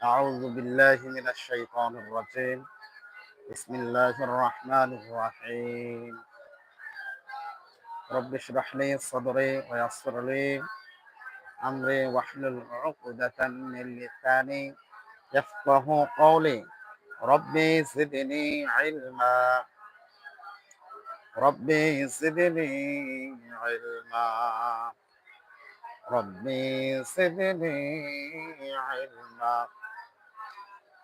أعوذ بالله من الشيطان الرجيم. بسم الله الرحمن الرحيم. رب اشرح لي صدري ويسر لي أمري واحلل عقدة من لساني يفقه قولي. ربي زدني علما. ربي زدني علما. ربي زدني علما.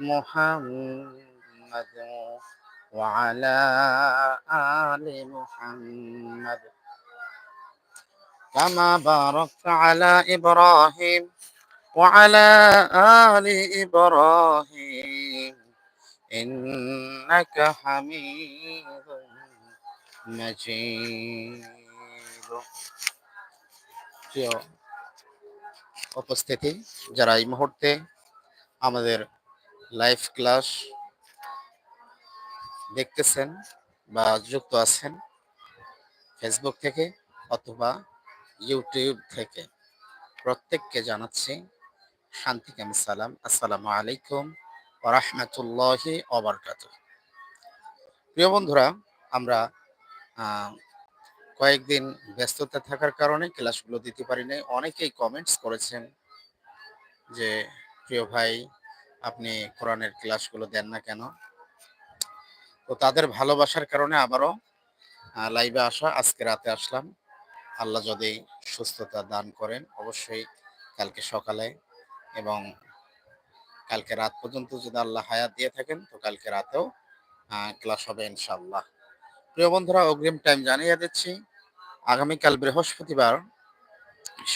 محمد وعلى آل محمد كما باركت على إبراهيم وعلى آل إبراهيم إنك حميد مجيد প্রিয় উপস্থিতি যারা এই মুহূর্তে আমাদের লাইভ ক্লাস দেখতেছেন বা যুক্ত আছেন ফেসবুক থেকে অথবা ইউটিউব থেকে। প্রত্যেককে জানাচ্ছি শান্তিকামী সালাম। আসসালামু আলাইকুম রহমতুল্লাহি অবরকাত প্রিয় বন্ধুরা, আমরা কয়েকদিন ব্যস্ততা থাকার কারণে ক্লাসগুলো দিতে পারি নাই অনেকেই কমেন্টস করেছেন যে, প্রিয় ভাই আপনি কোরআনের ক্লাসগুলো দেন না কেন? তো তাদের ভালোবাসার কারণে আবারও লাইভে আসা, আজকে রাতে আসলাম। আল্লাহ যদি সুস্থতা দান করেন, অবশ্যই কালকে সকালে এবং কালকে রাত পর্যন্ত যদি আল্লাহ হায়াত দিয়ে থাকেন, তো কালকে রাতেও ক্লাস হবে ইনশাল্লাহ প্রিয় বন্ধুরা, অগ্রিম টাইম জানিয়ে দিচ্ছি। আগামীকাল বৃহস্পতিবার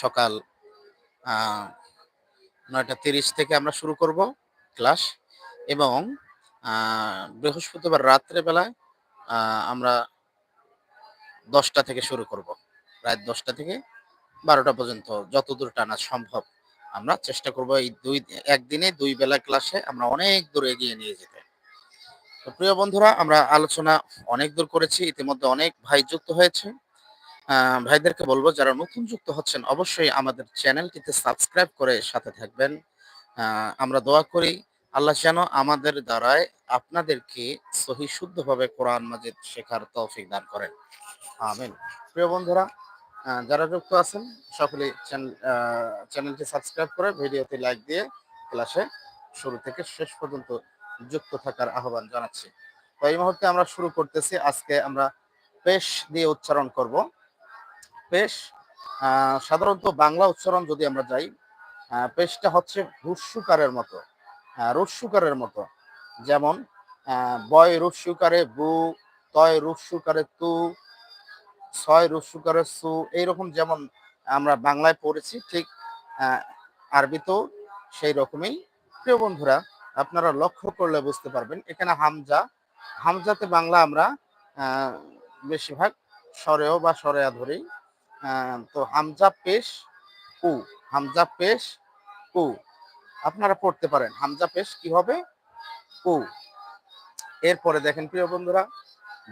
সকাল নয়টা তিরিশ থেকে আমরা শুরু করব। ক্লাস এবং বৃহস্পতিবার রাত্রেবেলায় আমরা দশটা থেকে শুরু করব। রাত দশটা থেকে বারোটা পর্যন্ত যতদূর টানা সম্ভব আমরা চেষ্টা করব এই দুই, একদিনে দুই বেলা ক্লাসে আমরা অনেক দূর এগিয়ে নিয়ে যেতে। তো প্রিয় বন্ধুরা, আমরা আলোচনা অনেক দূর করেছি, ইতিমধ্যে অনেক ভাই যুক্ত হয়েছে। ভাইদেরকে বলব, যারা নতুন যুক্ত হচ্ছেন, অবশ্যই আমাদের চ্যানেলটিতে সাবস্ক্রাইব করে সাথে থাকবেন। আমরা দোয়া করি, আল্লাহ যেন আমাদের দ্বারায় আপনাদেরকে সহি শুদ্ধভাবে কোরআন মাজিদ শেখার তৌফিক দান করেন। আমিন। প্রিয় বন্ধুরা যারা যুক্ত আছেন, সকলে চ্যানেলটি সাবস্ক্রাইব করে ভিডিওতে লাইক দিয়ে ক্লাসে শুরু থেকে শেষ পর্যন্ত যুক্ত থাকার আহ্বান জানাচ্ছি। তো এই মুহূর্তে আমরা শুরু করতেছি। আজকে আমরা পেশ দিয়ে উচ্চারণ করব। পেশ সাধারণত বাংলা উচ্চারণ যদি আমরা যাই পেশটা হচ্ছে রুস্যুকারের মতো আহ, রুস্যুকারের মতো। যেমন বয় রুস্যুকারে বু তয় রুস্যুকারে তু ছয় রুস্যুকারে সু এইরকম যেমন আমরা বাংলায় পড়েছি ঠিক আরবিতেও সেই রকমই। প্রিয় বন্ধুরা আপনারা লক্ষ্য করলে বুঝতে পারবেন এখানে হামজা হামজাতে বাংলা আমরা বেশিরভাগ সরেও বা সরেয়া ধরি তো হামজা পেশ উ হামজা পেশ উ আপনারা পড়তে পারেন। হামজা পেশ কি হবে? উ এরপরে দেখেন, প্রিয় বন্ধুরা,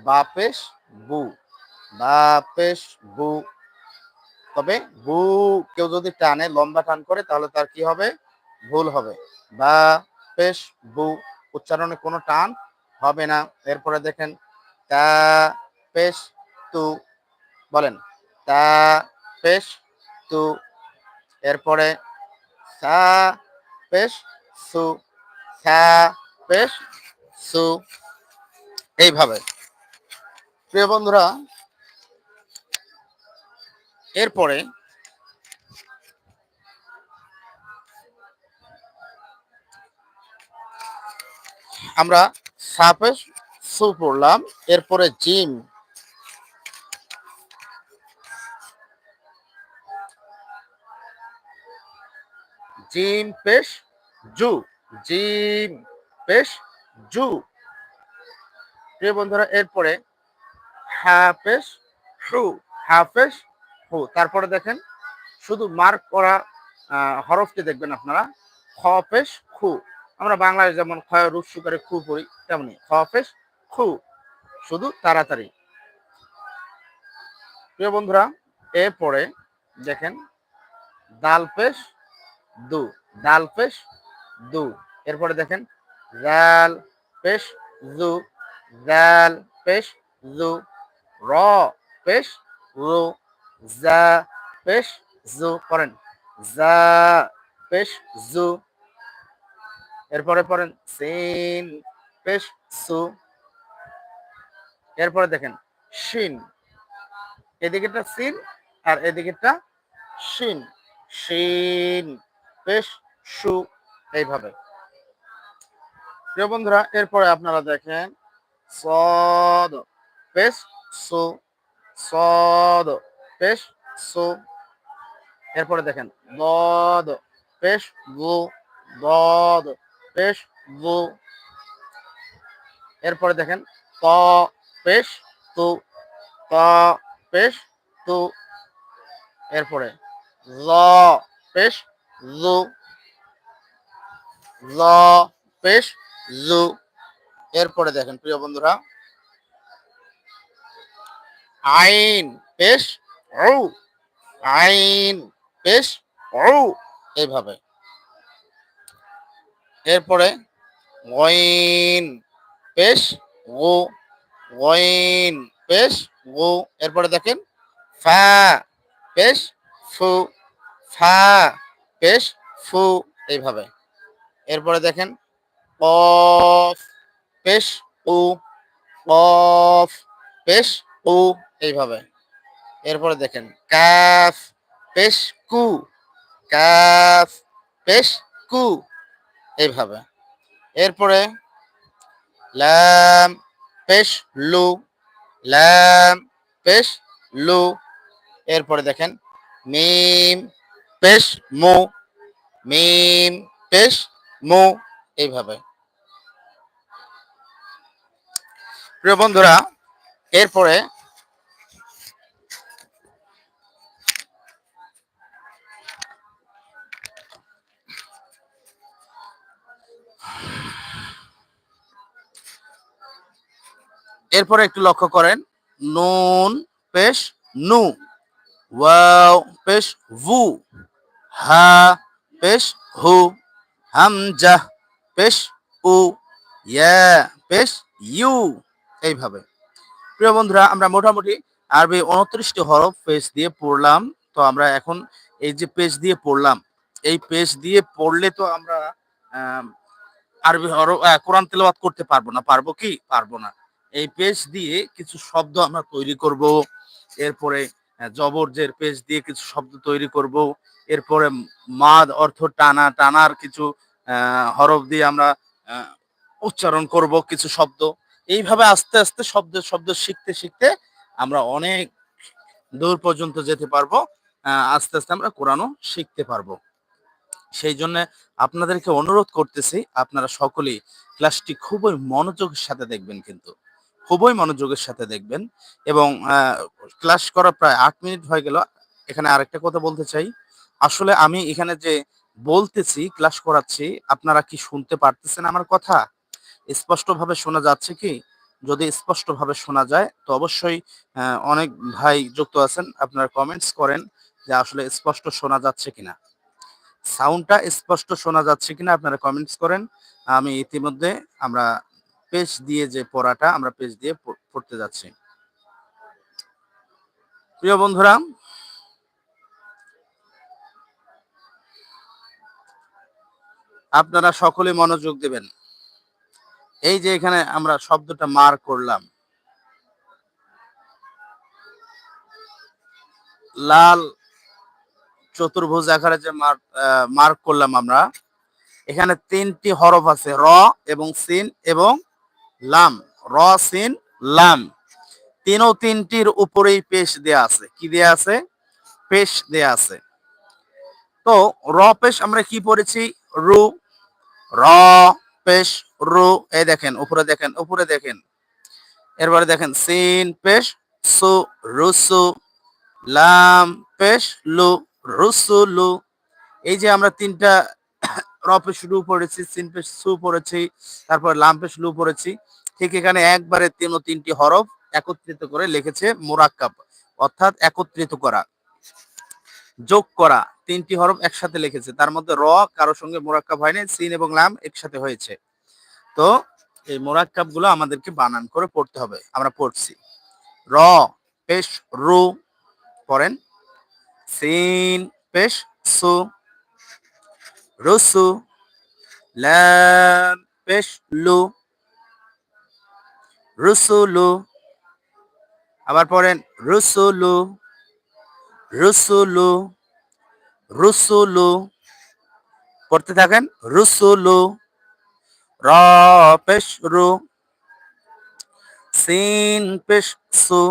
বা পেশ বু। বা পেশ বু। তবে বু কেউ যদি টানে, লম্বা টান করে, তাহলে তার কি হবে? ভুল হবে। বা পেশ বু। উচ্চারণে কোনো টান হবে না। এরপরে দেখেন, তা পেশ তু। বলেন, তা পেশ তু। এরপরে সা, পেশ, সু, সা, পেশ, সু। এইভাবে। প্রিয় বন্ধুরা, এরপরে আমরা সাপেশ সু পড়লাম। এরপরে জিম। জিম পেশ, জু। জিম পেশ, জু। প্রিয় বন্ধুরা, এরপরে হাফেশ হু। হাফেশ হু। তারপরে দেখেন, শুধু মার্ক করা হরফটি দেখবেন আপনারা। খফেশ খু আমরা বাংলায় যেমন ক্ষয় রূপ, সুকারে খু পড়ি, তেমনি খফেশ খু শুধু তাড়াতাড়ি। প্রিয় বন্ধুরা, এরপরে দেখেন, দাল, পেশ দু দাল পেশ, দু। এরপরে দেখেন জাল পেশ, জু। জাল পেশ, জু। র পেশ, রু। জা পেশ, জু করেন। জা পেশ, জু। এরপরে পড়েন, সিন পেশ, সু। এরপরে দেখেন, শিন। এদিকেরটা সিন আর এদিকেরটা শিন। শিন পেশ সু এইভাবে। প্রিয় বন্ধুরা, এরপরে আপনারা দেখেন, সদ পেশ সু, সদ পেশ সু। এরপরে দেখেন, দদ পেশ গু, দদ পেশ গু। এরপরে দেখেন, ত পেশ তু, ত পেশ তু। এরপরে ল পেশ জু ল পেশ জু এরপরে দেখেন, প্রিয় বন্ধুরা। আইন পেশ ও আইন পেশ ও এইভাবে। এরপরে ওয়াইন পেশ ও ওয়াইন পেশ ও এরপরে দেখেন ফা পেশ ফু ফা পেশ ফু, এইভাবে। এরপরে দেখেন, কফ পেশ উ, কফ পেশ উ, এইভাবে। এরপরে দেখেন কাফ পেশ কু কাফ পেশ কু, এইভাবে। এরপরে লাম পেশ লু লাম পেশ লু। এরপরে দেখেন, মিম পেশ, মু, মিম, পেশ, মু, এইভাবে। প্রিয় বন্ধুরা, এরপরে এরপরে একটু লক্ষ্য করেন, নুন, পেশ, নু, ওয়াও, পেশ, ভু। হা পেশ হু হামজা পেশ উ ইয়া পেশ ইউ এইভাবে। প্রিয় বন্ধুরা আমরা মোটামুটি আরবি উনত্রিশটি হরফ পেজ দিয়ে পড়লাম। তো আমরা এখন এই যে পেজ দিয়ে পড়লাম এই পেজ দিয়ে পড়লে তো আমরা আরবি হরফ কোরআন তেলাওয়াত করতে পারব না। পারব কি? পারব না। এই পেজ দিয়ে কিছু শব্দ আমরা তৈরি করব। এরপরে আহ, জবরজের পেজ দিয়ে কিছু শব্দ তৈরি করব। এরপরে মাদ, অর্থ টানা, টানার কিছু হরফ দিয়ে আমরা উচ্চারণ করব কিছু শব্দ। এইভাবে আস্তে আস্তে শব্দ শব্দ শিখতে শিখতে আমরা অনেক দূর পর্যন্ত যেতে পারব আস্তে আস্তে আমরা কোরআনও শিখতে পারব। সেই জন্য আপনাদেরকে অনুরোধ করতেছি, আপনারা সকলেই ক্লাসটি খুবই মনোযোগের সাথে দেখবেন কিন্তু, খুবই মনোযোগের সাথে দেখবেন এবং ক্লাস করা প্রায় আট মিনিট হয়ে গেল। এখানে আরেকটা কথা বলতে চাই আসলে আমি এখানে যে বলতেছি ক্লাস করাচ্ছি, আপনারা কি শুনতে পারতেছেন আমার কথা? স্পষ্টভাবে শোনা যাচ্ছে কি? যদি স্পষ্টভাবে শোনা যায়, তো অবশ্যই অনেক ভাই যুক্ত আছেন, আপনারা কমেন্টস করেন যে আসলে স্পষ্ট শোনা যাচ্ছে কিনা। সাউন্ডটা স্পষ্ট শোনা যাচ্ছে কিনা, আপনারা কমেন্টস করেন। আমি ইতিমধ্যে আমরা পেজ দিয়ে যে পড়াটা, আমরা পেজ দিয়ে পড়তে যাচ্ছি। প্রিয় বন্ধুরা আপনারা সকলে মনোযোগ দেবেন। এই যে এখানে আমরা শব্দটা মার করলাম। লাল চতুর্ভুজ আকারে যে মার্ক করলাম আমরা, এখানে তিনটি হরফ আছে, র এবং সিন এবং লাম। র, সিন, লাম। তিনও তিনটির উপরেই পেশ দেয়া আছে। কি দেয়া আছে? পেশ দেয়া আছে। তো র পেশ আমরা কি পড়েছি? রু, র, পেশ, রু, এই দেখেন, উপরে দেখেন উপরে দেখেন। এরপরে দেখেন, সিন, পেশ, সু রুসু লাম, পেশ, লু রুসু লু। এই যে আমরা তিনটা র, পেশ, রু পড়েছি, সিন, পেশ, সু পড়েছি, তারপর লাম, পেশ, লু পড়েছি। ঠিক এখানে একবারে তিন তিনটি হরফ একত্রিত করে লিখেছে মোরাক্কাব, অর্থাৎ একত্রিত করা। যোগ করা তিনটি হরফ একসাথে লিখেছে। তার মধ্যে র কারোর সঙ্গে মোরাক্কাব হয়নি সিন এবং লাম একসাথে হয়েছে। তো এই মোরাক্কাবগুলো আমাদেরকে বানান করে পড়তে হবে। আমরা পড়ছি। র, পেশ, রু পড়েন। সিন, পেশ, সু রুসু লাম, পেশ, লু রুসুলু আবার পড়েন রুসুলু রুসুলু রুসুলু পড়তে থাকেন রুসুলু র সিন পেশ সু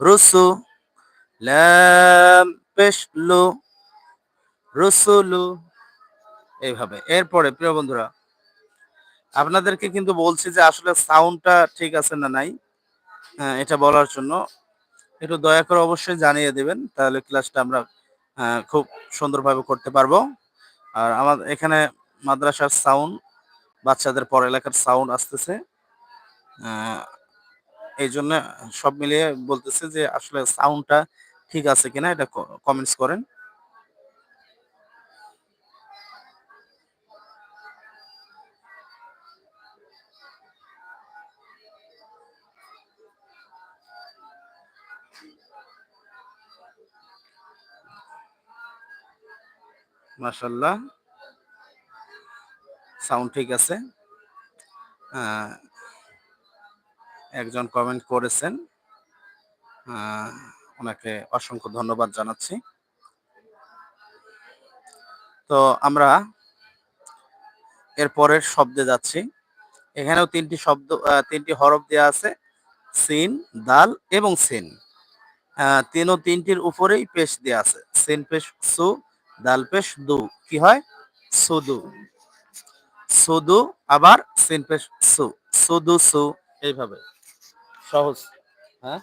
রুসু লাম পেশ লু রুসুলু এইভাবে। এরপরে প্রিয় বন্ধুরা আপনাদেরকে কিন্তু বলছি যে আসলে সাউন্ডটা ঠিক আছে না নাই? হ্যাঁ, এটা বলার জন্য একটু দয়া করে অবশ্যই জানিয়ে দেবেন, তাহলে ক্লাসটা আমরা খুব সুন্দরভাবে করতে পারব। আর আমার এখানে মাদ্রাসার সাউন্ড, বাচ্চাদের পর এলাকার সাউন্ড আসতেছে। এই জন্য সব মিলিয়ে বলতেছে যে আসলে সাউন্ডটা ঠিক আছে কিনা, এটা কমেন্টস করেন। মাশাল্লাহ সাউন্ড ঠিক আছে। একজন কমেন্ট করেছেন। ওনাকে অসংখ্য ধন্যবাদ জানাচ্ছি। তো আমরা এর পরের শব্দে যাচ্ছি। এখানেও তিনটি শব্দ তিনটি হরফ দেওয়া আছে। সিন, দাল এবং সিন। তিন ও তিনটির উপরেই পেশ দেওয়া আছে। সিন পেশ, সু দাল পেশ দু, কি হয়? সুদু। সুদু আবার সিন পেশ সু। সুদু সু, এইভাবে। সহজ হ্যাঁ?